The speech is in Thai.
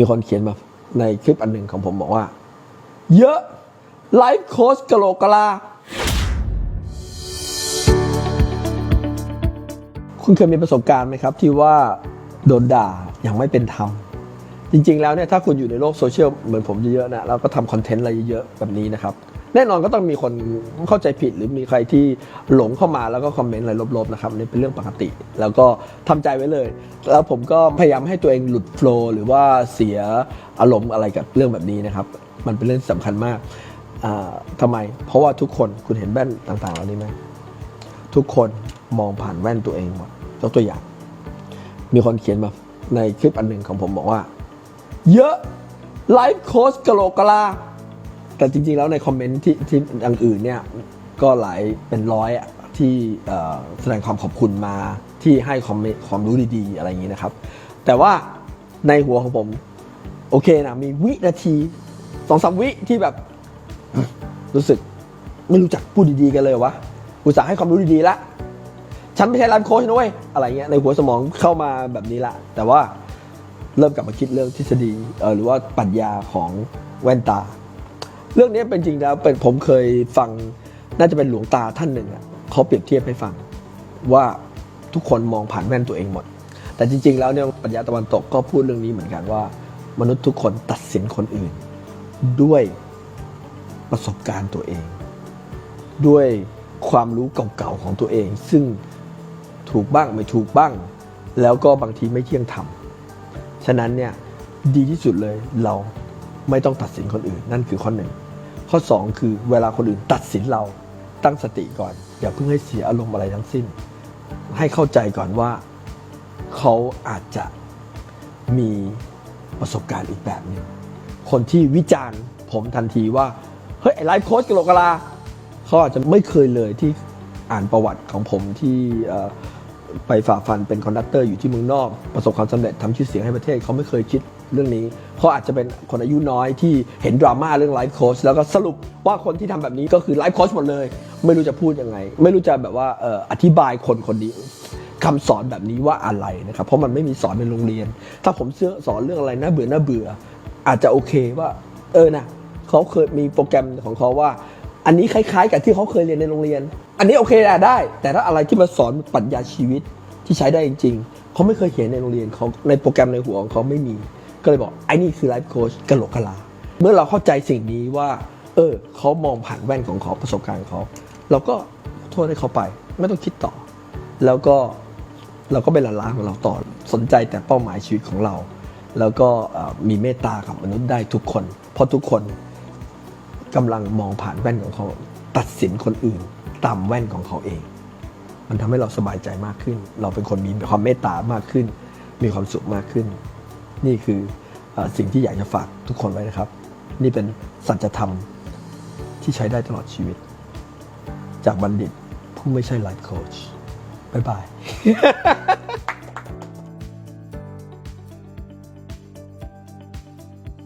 มีคนเขียนมาในคลิปอันหนึ่งของผมบอกว่า เยอะไลฟ์โค้ชกะโหลกกะลา คุณเคยมีประสบการณ์ไหมครับ ที่ว่าโดนด่าอย่างไม่เป็นธรรมจริงๆ แล้วเนี่ยถ้าคุณอยู่ในโลกโซเชียลเหมือนผมเยอะๆนะแล้วก็ทำคอนเทนต์อะไรเยอะๆแบบนี้นะครับ แน่นอนก็ต้องมีคนเข้าใจผิดหรือมีใครที่หลงเข้ามาแล้วก็คอมเมนต์อะไรลบๆนะครับนี่เป็นเรื่องปกติ แล้วก็ทำใจไว้เลย แล้วผมก็พยายามให้ตัวเองหลุดโฟล์หรือว่าเสียอารมณ์อะไรกับเรื่องแบบนี้นะครับ มันเป็นเรื่องสำคัญมากอ่าทำไม เพราะว่าทุกคนคุณเห็นแว่นต่างๆเหล่านี้ไหมทุกคนมองผ่านแว่นตัวเองหมดยกตัวอย่าง มีคนเขียนมาในคลิปอันหนึ่งของผมบอกว่า เยอะไลฟ์โค้ชกะโหลกกะลาแต่จริงๆแล้วในคอมเมนต์ที่ที่อย่างอื่นเนี่ย ก็หลายเป็นร้อยอะ ที่แสดงความขอบคุณมาที่ให้คอมเมความรู้ดีๆ อะไรอย่างนี้นะครับ แต่ว่าในหัวของผมโอเคนะมีวินาทีสองสามวิที่แบบรู้สึกไม่รู้จักพูดดีๆกันเลยวะอุตส่าห์ให้ความรู้ดีๆละฉันไม่ใช่ไลฟ์โค้ชนะเว้ยอะไรเงี้ยในหัวสมองเข้ามาแบบนี้ละแต่ว่าเริ่มกลับมาคิดเรื่องทฤษฎีเออหรือว่าปรัชญาของแว่นตา เรื่องนี้เป็นจริงแล้วเป็นผมเคยฟังน่าจะเป็นหลวงตาท่านหนึ่งอะ เขาเปรียบเทียบให้ฟังว่าทุกคนมองผ่านแว่นตัวเองหมด แต่จริง ๆ แล้วเนี่ยปรัชญาตะวันตกก็พูดเรื่องนี้เหมือนกันว่า มนุษย์ทุกคนตัดสินคนอื่น ด้วยประสบการณ์ตัวเอง ด้วยความรู้เก่าๆของตัวเอง ซึ่งถูกบ้างไม่ถูกบ้าง แล้วก็บางทีไม่เที่ยงธรรมฉะนั้นเนี่ยดีที่สุดเลยเราไม่ต้องตัดสินคนอื่น นั่นคือข้อหนึ่งข้อสองคือเวลาคนอื่นตัดสินเรา ตั้งสติก่อน อย่าเพิ่งให้เสียอารมณ์อะไรทั้งสิ้น ให้เข้าใจก่อนว่าเขาอาจจะมีประสบการณ์อีกแบบหนึงคนที่วิจารณ์ผมทันทีว่า เฮ้ยไลฟ์โค้ชกะโลกลาเขาอาจจะไม่เคยเลยที่อ่านประวัติของผมที่ ไปฝ่าฟันเป็นคอนดักเตอร์อยู่ที่เมืองนอก ประสบความสำเร็จทำชื่อเสียงให้ประเทศเขาไม่เคยคิดเรื่องนี้เขาอาจจะเป็นคนอายุน้อยที่เห็นดราม่าเรื่องไลฟ์โค้ชแล้วก็สรุปว่าคนที่ทำแบบนี้ก็คือไลฟ์โค้ชหมดเลย ไม่รู้จะพูดยังไง ไม่รู้จะแบบว่าอออธิบายคนคนนี้คำสอนแบบนี้ว่าอะไรนะครับ เพราะมันไม่มีสอนในโรงเรียน ถ้าผมเชื่อสอนเรื่องอะไรน่าเบื่อน่าเบื่อ อาจจะโอเคว่า เออนะเขาเคยมีโปรแกรมของเขาว่า อันนี้คล้ายๆ กับที่เขาเคยเรียนในโรงเรียน อันนี้โอเคอะได้ แต่ถ้าอะไรที่มาสอนปรัชญาชีวิตที่ใช้ได้จริง ๆ เขาไม่เคยเขียนในโรงเรียนเขาในโปรแกรมในหัวของเขาไม่มี ก็เลยบอกไอ้นี่คือไลฟ์โค้ชกะโหลกกะลา เมื่อเราเข้าใจสิ่งนี้ว่า เออเขามองผ่านแว่นของเขาประสบการณ์ของเขาเราก็โทษให้เขาไปไม่ต้องคิดต่อ แล้วก็เราก็เป็นละล้างของเราต่อสนใจแต่เป้าหมายชีวิตของเรา แล้วก็มีเมตตากับมนุษย์ได้ทุกคน เพราะทุกคน กำลังมองผ่านแว่นของเขา ตัดสินคนอื่นตามแว่นของเขาเอง มันทำให้เราสบายใจมากขึ้น เราเป็นคนมีความเมตตามากขึ้น มีความสุขมากขึ้น นี่คือเออสิ่งที่อยากจะฝากทุกคนไว้นะครับ นี่เป็นสัจธรรมที่ใช้ได้ตลอดชีวิต จากบัณฑิตผู้ไม่ใช่ไลฟ์โค้ชบ๊ายบาย